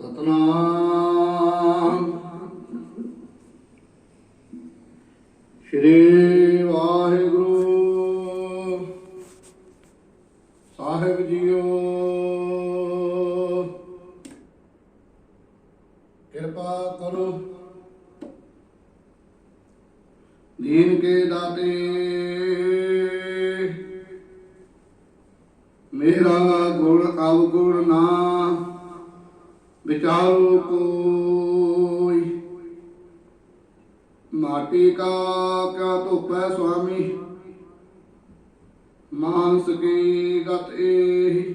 ਸਤਨਾਮ। ਸ਼੍ਰੀ ਵਾਹਿਗੁਰੂ। ਸਾਹਿਬ ਜੀਓ। ਕਿਰਪਾ ਕਰੋ। ਦੀਨ ਕੇ ਦਾਤੇ। ਮੇਰਾ ਗੁਣ ਅਵਗੁਣ ਨਾ ਵਿਚਾਰੋ ਕੋਈ। ਮਾਟੀ ਕਾ ਕਿਆ ਧੋਪੈ ਸੁਆਮੀ? ਮਾਨਸ ਕੀ ਗਤ ਏਹੀ?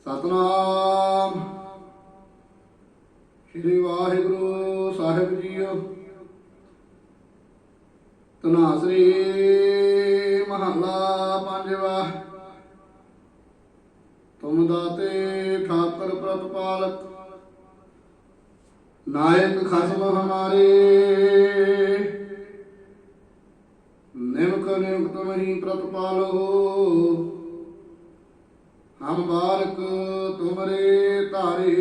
ਸਤਨਾਮ। ਸ਼੍ਰੀ ਵਾਹਿਗੁਰੂ ਸਾਹਿਬ ਜੀਓ। ਤਨਾਸਰੀ ਮਹਲਾ ਪੰਜਵਾ। ਤੁਮ ਦਾਤੇ ਠਾਕਰ ਪ੍ਰਤਪਾਲਕ ਨਾਇਕ ਖਸਮ ਹਮਾਰੇ ਨਿਮਕ ਨਿਮਕ ਤੁਮਹੀ ਪ੍ਰਤਪਾਲੋ ਹਮ ਬਾਰਕ ਤੁਮਰੇ ਧਾਰੇ।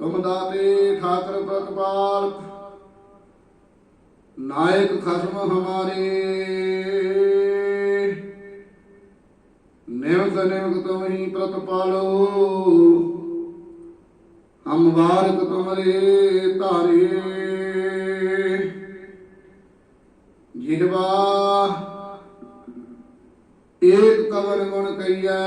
ਤੁਮ ਦਾਤੇ ਠਾਕਰ ਪ੍ਰਤਪਾਲਕ ਨਾਇਕ ਖਸਮ ਹਮਾਰੇ ਨਿਮਕ ਨਿਮਕ ਤੁਮਹੀ ਪ੍ਰਤਪਾਲੋ ਹਮ ਬਾਰਕ ਤੁਮਰੇ ਧਾਰੇ। ਜਿਹਵਾ ਏਕ ਕਵਰ ਗੁਣ ਕਈਐ।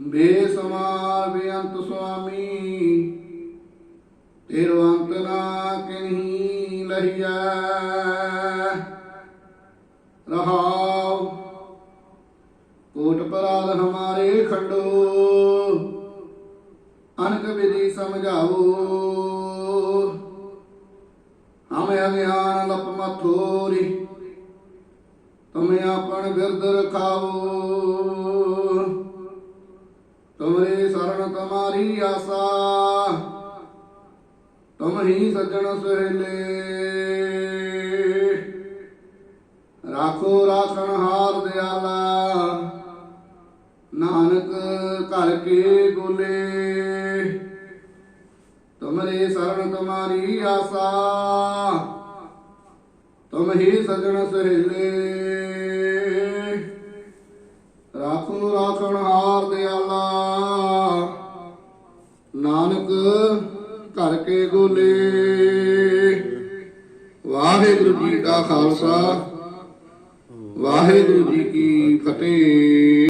ਬੇਸਮਾਰ ਬੇਅੰਤ ਸੁਆਮੀ, ਤੇਰੋ ਅੰਤ ਨਾ ਕਿਨਹੀ ਲਹੀਐ। ਰਹਾਉ ਕੋਟ ਹਮਾਰੇ ਖੰਡੋ। ਅਨਕ ਵਿਧੀ ਸਮਝਾਓ। ਹਮੇ ਅਗਿਆਨ ਲਪ ਮਥੋਰੀ। ਤੁਮੇ ਆਪਣ ਬਿਰਦ ਰਖਾਓ। ਤੁਮਰੇ ਸਰਣ ਤੁਮਾਰੀ ਆਸਾ। ਤੁਮ ਹੀ ਸੱਜਣ ਸੁਹੇਲੇ। ਰਾਖੋ ਰਾਖਣ ਹਾਰ ਦਿਆਲਾ। ਨਾਨਕ ਘਰ ਕੇ ਗੋਲੇ ਤੁਮਰੇ ਸਰਣ ਤੁਮਾਰੀ ਆਸਾ। ਤੁਮ ਹੀ ਸਜਣ ਸਹੇਲੇ। ਰਾਖੋ ਰਾਖਣ ਹਾਰ ਦਿਆਲਾ। ਨਾਨਕ ਘਰ ਕੇ ਗੋਲੇ ਵਾਹਿਗੁਰੂ ਜੀ ਕਾ ਖਾਲਸਾ। ਵਾਹਿਗੁਰੂ ਜੀ ਕੀ ਫਤਿਹ।